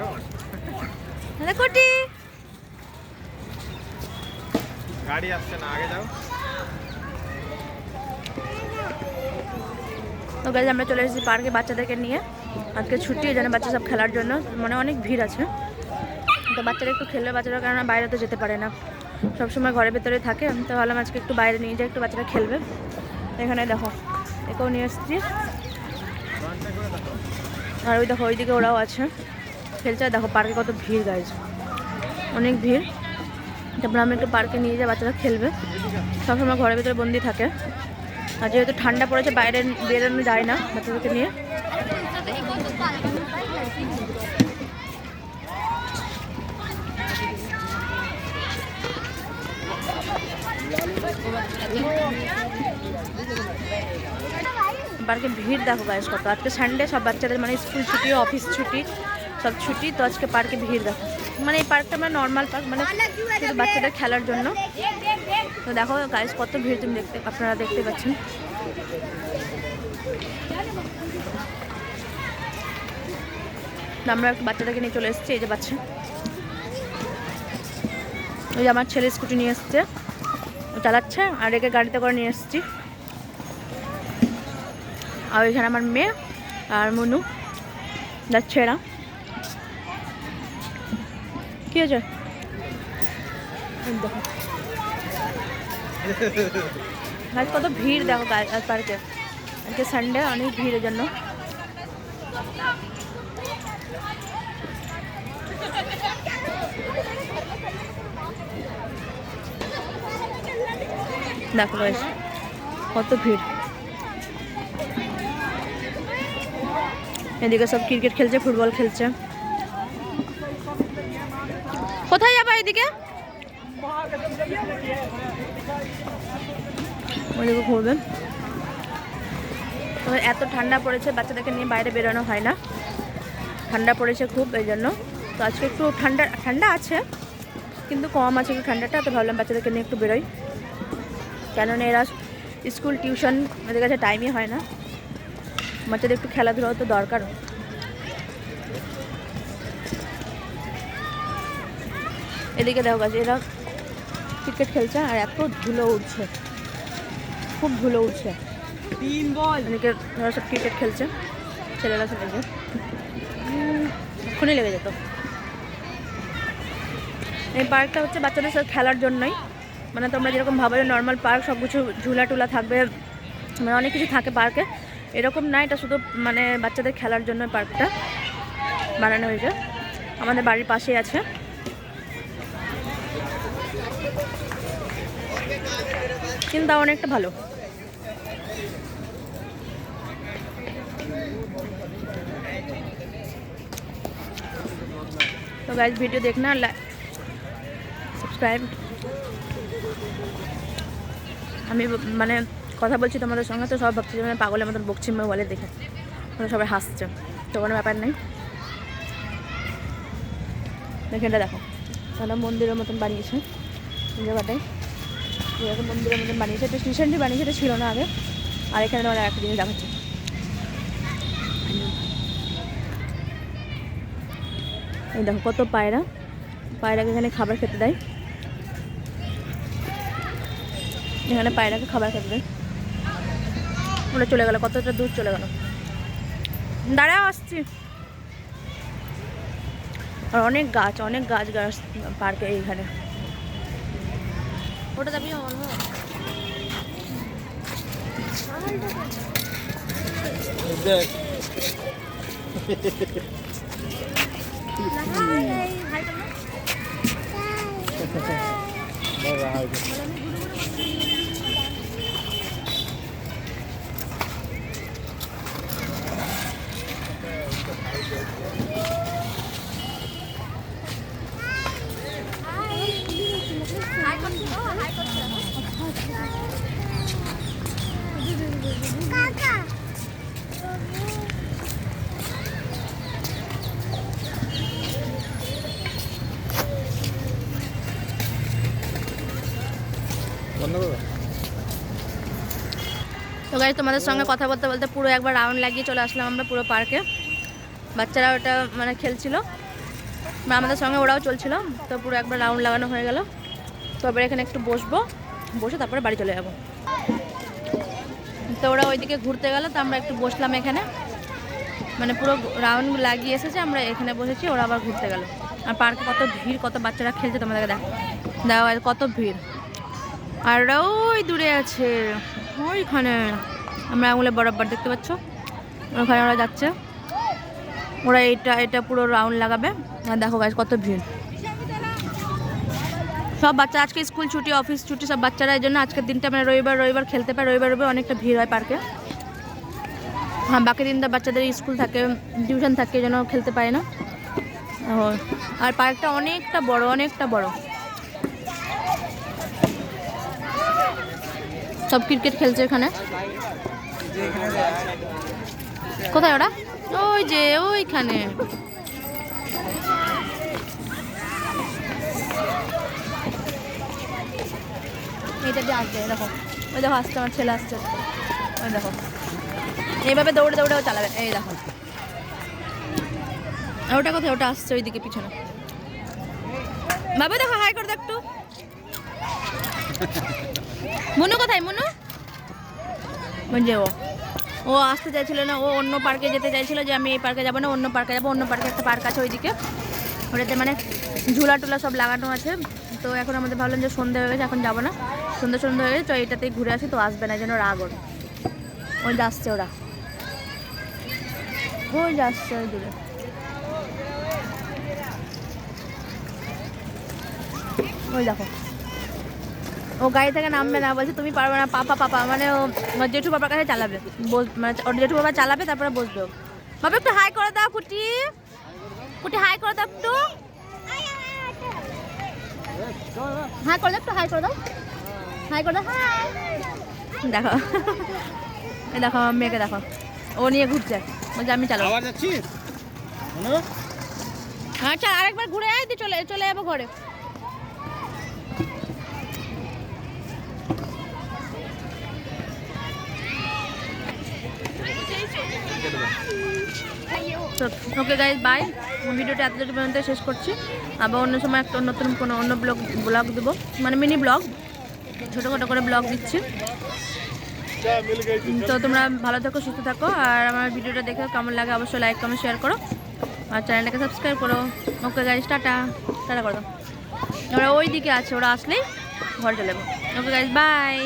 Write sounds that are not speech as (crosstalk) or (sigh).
(laughs) দাদা কোটি গাড়ি আসছে না আগে যাও। তো আমরা চলে এসেছি পার্কে বাচ্চাদেরকে নিয়ে। আজকে ছুটি জন্য বাচ্চা সব খেলার জন্য। মানে অনেক ভিড় আছে। তো বাচ্চারা একটু খেলবে বাচ্চারা কেননা বাইরে তো যেতে পারে না। সবসময় ঘরের ভেতরে থাকে। তো ভাবলাম আজকে একটু বাইরে নিয়ে যাই একটু বাচ্চারা খেলবে। এখানে দেখো একেও নিয়ে এসেছি। আর ওই দেখো ওইদিকে ওরাও আছে। আর দেখো পার্কে কত ভিড় গাইজ অনেক ভিড়। তারপরে আমি একটু পার্কে নিয়ে যাই বাচ্চারা খেলবে। সবসময় ঘরের ভেতরে বন্দি থাকে। আর যেহেতু ঠান্ডা পড়েছে, বাইরে বেরোনো যায় না বাচ্চাদেরকে নিয়ে। পার্কে ভিড় দেখো গাইস কত। আজকে সানডে সব বাচ্চাদের মানে স্কুল ছুটি, অফিস ছুটি। সব ছুটি, তো আজকে পার্কে ভিড় দেখো। মানে এই পার্কটা মানে নর্মাল পার্ক মানে শুধু বাচ্চাদের খেলার জন্য। তো দেখো গাইস কত ভিড় তুমি দেখতে, আপনারা দেখতে পাচ্ছেন। আমরা একটু বাচ্চাদেরকে নিয়ে চলে এসেছি, এই যে বাচ্চা। ওই আমার ছেলে স্কুটি নিয়ে এসছে। চালাচ্ছে, আর একে গাড়িতে করে নিয়ে এসেছি। আর এখানে আমার মেয়ে আর মনু, যাচ্ছে এরা। কি দেখো। আজ কত ভিড় দেখো পার্কে আজকে সানডে অনেক ভিড়ের জন্য। দেখো কত ভিড়। এদিকে সব ক্রিকেট খেলছে ফুটবল খেলছে। ওইদিকে ঘুরবেন তো এত ঠান্ডা পড়েছে বাচ্চাদেরকে নিয়ে বাইরে বেরোনো হয় না। ঠান্ডা পড়েছে খুব এই জন্য। তো আজকে একটু ঠান্ডা ঠান্ডা আছে কিন্তু কম আছে একটু ঠান্ডাটা। তো ভাবলাম বাচ্চাদেরকে নিয়ে একটু বেরোই। কেননা এরা স্কুল টিউশন এদের কাছে টাইমই হয় না। বাচ্চাদের একটু খেলাধুলাও তো দরকার এদিকে দেখো গাছ এরা ক্রিকেট খেলছে আর এত ধুলো উঠছে খুব ধুলো উঠছে তিন বল। এদিকে ওরা সব ক্রিকেট খেলছে। ছেলেরা সব যে লেগে যেত। এই পার্কটা হচ্ছে বাচ্চাদের সাথে খেলার জন্যই। মানে তোমরা যেরকম ভাবো যে নর্মাল পার্ক সব কিছু ঝুলা টুলা থাকবে মানে অনেক কিছু থাকে পার্কে এরকম না এটা শুধু মানে বাচ্চাদের খেলার জন্য পার্কটা বানানো হয়েছে। আমাদের বাড়ির পাশেই আছে। কিন্তু তাও অনেকটা ভালো तो गाइस वीडियो देखना সাবস্ক্রাইব আমি ব- মানে কথা বলছি তোমাদের সঙ্গে তো সব ভাবছি যে মানে পাগলের মতন বকছি মোবাইলে দেখে ওরা সবাই হাসছে তো কোনো ব্যাপার নেই এখানটা দেখো তাহলে মন্দিরের মতন বানিয়েছে এই জায়গাটায় এরকম মন্দিরের মতন বানিয়েছে এটা রিসেন্টলি বানিয়েছে এটা ছিল না আগে। আর এখানে তোমার একটা জিনিস দেখাচ্ছি। এই দেখো কত পায়রা। পায়রাকে এখানে খাবার খেতে দেয়। এখানে পায়রাকে খাবার খেতে দেয়। ওরা চলে গেল, কতটা দূর চলে গেল। দাঁড়াও, আসছি। আর অনেক গাছ অনেক গাছ গাছ পার্কে এইখানে। ওটা যাবি অন্য দেখ। বাবা, হাই (laughs) গাই তোমাদের সঙ্গে কথা বলতে বলতে পুরো একবার রাউন্ড লাগিয়ে চলে আসলাম আমরা পুরো পার্কে বাচ্চারা ওটা মানে খেলছিল। আমাদের সঙ্গে ওরাও চলছিল, তো পুরো একবার রাউন্ড লাগানো হয়ে গেল। তো এবার এখানে একটু বসবো। বসে তারপরে বাড়ি চলে যাব। তো ওরা ওইদিকে ঘুরতে গেল, তো আমরা একটু বসলাম এখানে। মানে পুরো রাউন্ড লাগিয়ে এসেছে, আমরা এখানে বসেছি, ওরা আবার ঘুরতে গেল। আর পার্কে কত ভিড়, কত বাচ্চারা খেলছে তোমাদেরকে দেখ দেখো কত ভিড়। আর ওই দূরে আছে, ওইখানে। আমরা আঙুলে বরাবর দেখতে পাচ্ছ। ওখানে ওরা যাচ্ছে। ওরা এটা এটা পুরো রাউন্ড লাগাবে। দেখো গাছ কত ভিড়। সব বাচ্চা, আজকে স্কুল ছুটি অফিস ছুটি, সব বাচ্চারা এই জন্য আজকের দিনটা মানে রবিবার রবিবার খেলতে পারে, রবিবার রবিবার অনেকটা ভিড় হয় পার্কে হ্যাঁ বাকি দিনটা বাচ্চাদের স্কুল থাকে টিউশন থাকে জন্য খেলতে পারে না। আর পার্কটা অনেকটা বড় অনেকটা বড়। সব ক্রিকেট খেলছে এখানে। কোথায় ওরা? ওই যে ওইখানে। এইটা দিয়ে আসবে দেখো। ওই দেখো আসছে আমার ছেলে আসছে। ওই দেখো। এইভাবে দৌড়ে দৌড়ে ও চালাবে। এই দেখো। ওটা কোথায়? ওটা আসছে ওইদিকে পিছনে। বাবা দেখো হাই করে দাও একটু। (laughs) মনু কোথায়? মনু? যে ও ও আসতে চাইছিল না, ও অন্য পার্কে যেতে চাইছিল যে আমি এই পার্কে যাব না, অন্য পার্কে যাব, অন্য পার্কে একটা পার্ক আছে ওইদিকে। ওটাতে মানে ঝুলা টুলা সব লাগানো আছে। তো এখন আমাদের ভাবলাম যে সন্ধে হয়ে গেছে, এখন যাব না। সন্ধ্যে সন্ধ্যে হয়ে গেছে, তো এটাতেই ঘুরে আসি, তো আসবে না জন্য রাগ ওর। ওই যে আসছে ওরা। ওই যাচ্ছে ওই দূরে। ওই দেখো। ও গাড়ি থেকে নামবে না বলছে তুমি পারবে না পাপা পাপা মানে ও জেঠু বাবার কাছে চালাবে। মানে ওর জেঠু বাবা চালাবে তারপরে বসবে। বাবা একটু হাই করে দাও কুটি কুটি হাই করে দাও একটু। হাই করে দাও একটু হাই করে দাও। হাই করে দাও। হাই দেখো। এই দেখো আমার মেয়েকে দেখো। ও নিয়ে ঘুরছে। বলছে আমি চালাবো। আচ্ছা আরেকবার ঘুরে আয় দিয়ে চলে চলে যাব ঘরে। ওকে গাইজ বাই ভিডিওটা এতটুকু পর্যন্ত শেষ করছি। আবার অন্য সময় একটা নতুন কোনো অন্য ব্লগ ব্লগ দেবো। মানে মিনি ব্লগ ছোটোখাটো করে ব্লগ দিচ্ছি। তো, তোমরা ভালো থাকো, সুস্থ থাকো। আর আমার ভিডিওটা দেখে কেমন লাগে অবশ্যই লাইক কমেন্ট শেয়ার করো। আর চ্যানেলটাকে সাবস্ক্রাইব করো। Okay guys tata. টাটা করো ওরা ওই দিকে আছে, ওরা আসলেই ঘর চলে যাব। Okay guys bye